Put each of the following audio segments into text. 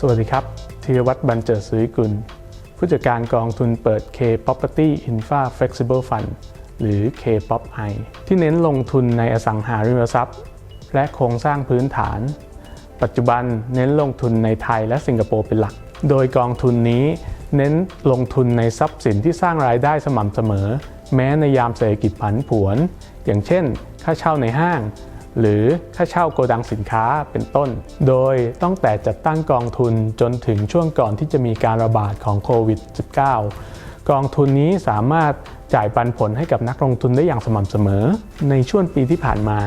สวัสดีครับธีรวัตรบรรเจิดสุริกุล ผู้จัดการกองทุนเปิด K Property Infra Flexible Fund หรือ K Pop I ที่เน้นลงทุนในอสังหาริมทรัพย์ และโครงสร้างพื้นฐาน ปัจจุบันเน้นลงทุนในไทยและสิงคโปร์เป็นหลัก โดยกองทุนนี้เน้นลงทุนในทรัพย์สินที่สร้างรายได้สม่ำเสมอ แม้ในยามเศรษฐกิจผันผวน อย่างเช่น ค่าเช่าในห้าง หรือค่าเช่าโกดังสินค้าเป็นต้น โดยตั้งแต่จัดตั้งกองทุนจนถึงช่วงก่อนที่จะมีการระบาดของโควิด -19 กองทุนนี้สามารถจ่ายปันผลให้กับนักลงทุนได้อย่างสม่ำเสมอ ในช่วงปีที่ผ่านมา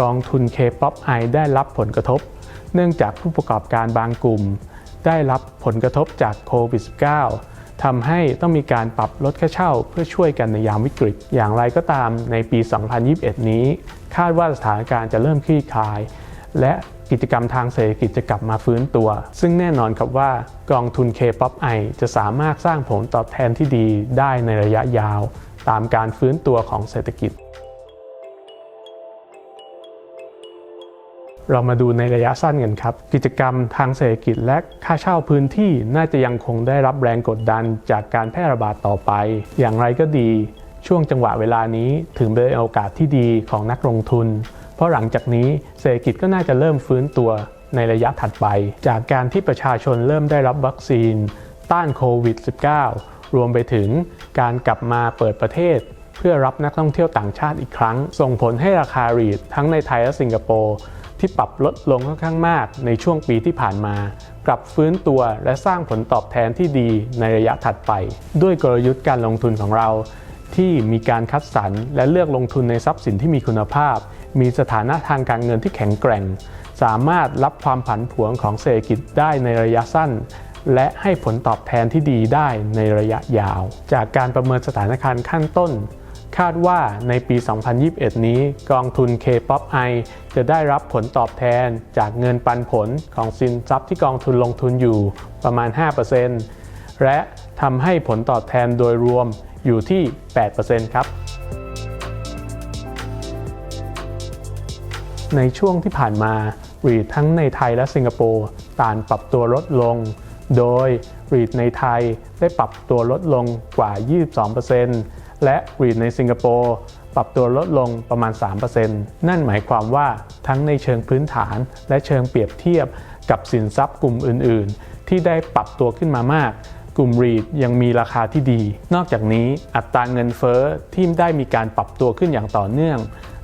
กองทุน K-POP I ได้รับผลกระทบ เนื่องจากผู้ประกอบการบางกลุ่ม ได้รับผลกระทบจากโควิด -19 ทำให้ต้องมีการปรับลดค่าเช่าเพื่อช่วยกันในยามวิกฤต อย่างไรก็ตามในปี 2021 นี้ คาดว่าสถานการณ์จะเริ่มคลี่คลาย และกิจกรรมทางเศรษฐกิจจะกลับมาฟื้นตัว ซึ่งแน่นอนครับว่ากองทุน K-POP I จะสามารถสร้างผลตอบแทนที่ดีได้ในระยะยาว ตามการฟื้นตัวของเศรษฐกิจ เรามาดูในระยะสั้นกันครับ กิจกรรมทางเศรษฐกิจและค่าเช่าพื้นที่น่าจะยังคงได้รับแรงกดดันจากการแพร่ระบาดต่อไป อย่างไรก็ดี ช่วงจังหวะเวลานี้ถึงเป็นโอกาสที่ดีของนักลงทุน เพราะหลังจากนี้เศรษฐกิจก็น่าจะเริ่มฟื้นตัวในระยะถัดไป จากการที่ประชาชนเริ่มได้รับวัคซีน ต้านโควิด -19 รวมไปถึงการกลับมาเปิดประเทศ เพื่อรับนักท่องเที่ยวต่างชาติอีกครั้ง ส่งผลให้ราคารีดทั้งในไทยและสิงคโปร์ที่ปรับลดลงค่อนข้างมากในช่วงปีที่ผ่านมา กลับฟื้นตัวและสร้างผลตอบแทนที่ดีในระยะถัดไป ด้วยกลยุทธ์การลงทุนของเรา ที่มีการคัดสรรและเลือกลงทุนในทรัพย์สินที่มีคุณภาพ มีสถานะทางการเงินที่แข็งแกร่ง สามารถรับความผันผวนของเศรษฐกิจได้ในระยะสั้น และให้ผลตอบแทนที่ดีได้ในระยะยาว จากการประเมินสถานการณ์ขั้นต้น คาดว่าในปี 2021 นี้กองทุน K-POP I จะได้รับผลตอบแทนจากเงินปันผลของสินทรัพย์ที่กองทุนลงทุนอยู่ประมาณ 5%และทำให้ผลตอบแทนโดยรวมอยู่ที่ 8%ครับ ในช่วงที่ผ่านมารีดทั้งในไทยและสิงคโปร์ต่างปรับตัวลดลง โดยรีดในไทยได้ปรับตัวลดลงกว่า 22%และรีดในสิงคโปร์ปรับตัวลดลงประมาณ 3%นั่นหมายความว่าทั้งในเชิงพื้นฐานและเชิงเปรียบเทียบกับสินทรัพย์กลุ่มอื่น ๆ ที่ได้ปรับตัวขึ้นมามาก กลุ่มรีดยังมีราคาที่ดี นอกจากนี้อัตราเงินเฟ้อที่ได้มีการปรับตัวขึ้นอย่างต่อเนื่อง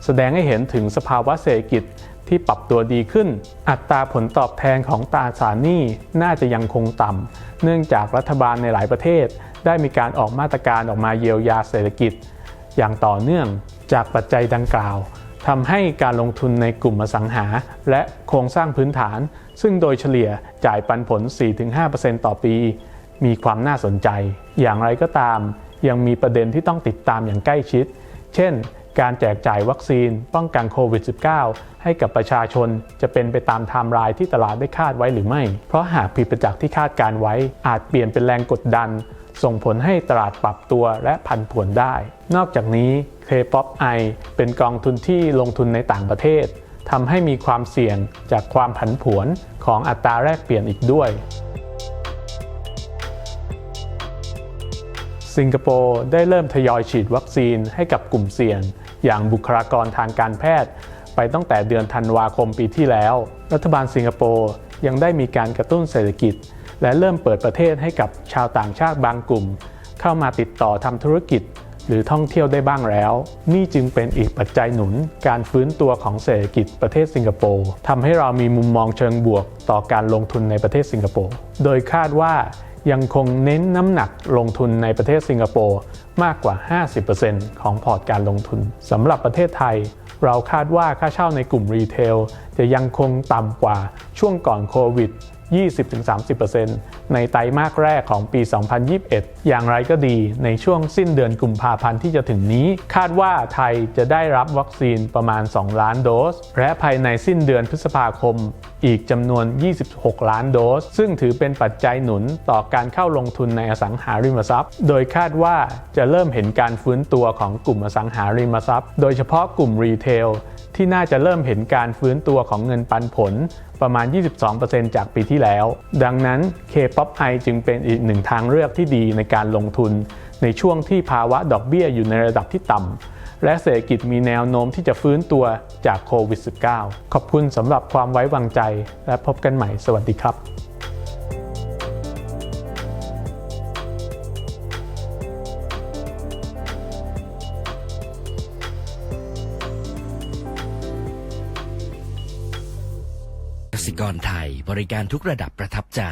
แสดงให้เห็นถึงสภาวะเศรษฐกิจที่ปรับตัวดีขึ้น อัตราผลตอบแทนของตราสารหนี้น่าจะยังคงต่ำ เนื่องจากรัฐบาลในหลายประเทศ ได้มีการออกมาตรการออกมาเยียวยาเศรษฐกิจ อย่างต่อเนื่องจากปัจจัยดังกล่าวทำให้การลงทุนในกลุ่มอสังหา และโครงสร้างพื้นฐาน ซึ่งโดยเฉลี่ยจ่ายปันผล 4-5%ต่อปี มีความน่าสนใจ อย่างไรก็ตาม ยังมีประเด็นที่ต้องติดตามอย่างใกล้ชิด เช่น การแจกจ่ายวัคซีนป้องกันโควิด -19 ให้กับประชาชนจะเป็นไปตามไทม์ไลน์ที่ตลาดได้คาดไว้หรือไม่ เพราะหากผิดไปจากษ์ที่คาดการไว้ อาจเปลี่ยนเป็นแรงกดดัน ส่งผลให้ตลาดปรับตัวและผันผวนได้ นอกจากนี้ K-POP I เป็นกองทุนที่ลงทุนในต่างประเทศทำให้มีความเสี่ยงจากความผันผวนของอัตราแลกเปลี่ยนอีกด้วย สิงคโปร์ได้เริ่มทยอยฉีดวัคซีนให้กับกลุ่มเสี่ยง อย่างบุคลากรทางการแพทย์ ไปตั้งแต่เดือนธันวาคมปีที่แล้ว รัฐบาลสิงคโปร์ยังได้มีการกระตุ้นเศรษฐกิจ และเริ่มเปิดประเทศให้กับชาวต่างชาติบางกลุ่ม เข้ามาติดต่อทำธุรกิจ หรือท่องเที่ยวได้บ้างแล้ว นี่จึงเป็นอีกปัจจัยหนุน การฟื้นตัวของเศรษฐกิจประเทศสิงคโปร์ทำให้เรามีมุมมองเชิงบวก ต่อการลงทุนในประเทศสิงคโปร์โดยคาดว่า ยังคงเน้นน้ำหนักลงทุนในประเทศสิงคโปร์มากกว่า 50%ของพอร์ตการลงทุนสำหรับประเทศไทย เราคาดว่าค่าเช่าในกลุ่มรีเทลจะยังคงต่ำกว่าช่วงก่อนโควิด 20-30%ในไตรมาสแรกของปี 2021 อย่างไรก็ดีในช่วงสิ้นเดือนกุมภาพันธ์ที่จะถึงนี้ คาดว่าไทยจะได้รับวัคซีนประมาณ 2 ล้านโดส และภายในสิ้นเดือนพฤษภาคม อีกจำนวน 26 ล้านโดส ซึ่งถือเป็นปัจจัยหนุนต่อการเข้าลงทุนในอสังหาริมทรัพย์ โดยคาดว่าจะเริ่มเห็นการฟื้นตัวของกลุ่มอสังหาริมทรัพย์ โดยเฉพาะกลุ่มรีเทลที่น่าจะเริ่มเห็นการฟื้นตัวของเงินปันผลประมาณ 22%จากปีที่แล้ว ดังนั้น K-POP I จึงเป็นอีกหนึ่งทางเลือกที่ดีในการลงทุน ในช่วงที่ภาวะดอกเบี้ยอยู่ในระดับที่ต่ำ และเศรษฐกิจมีแนวโน้มที่จะฟื้นตัวจากโควิด -19 ขอบคุณสำหรับความไว้วางใจ และพบกันใหม่ สวัสดีครับกสิกรไทยบริการทุกระดับประทับใจ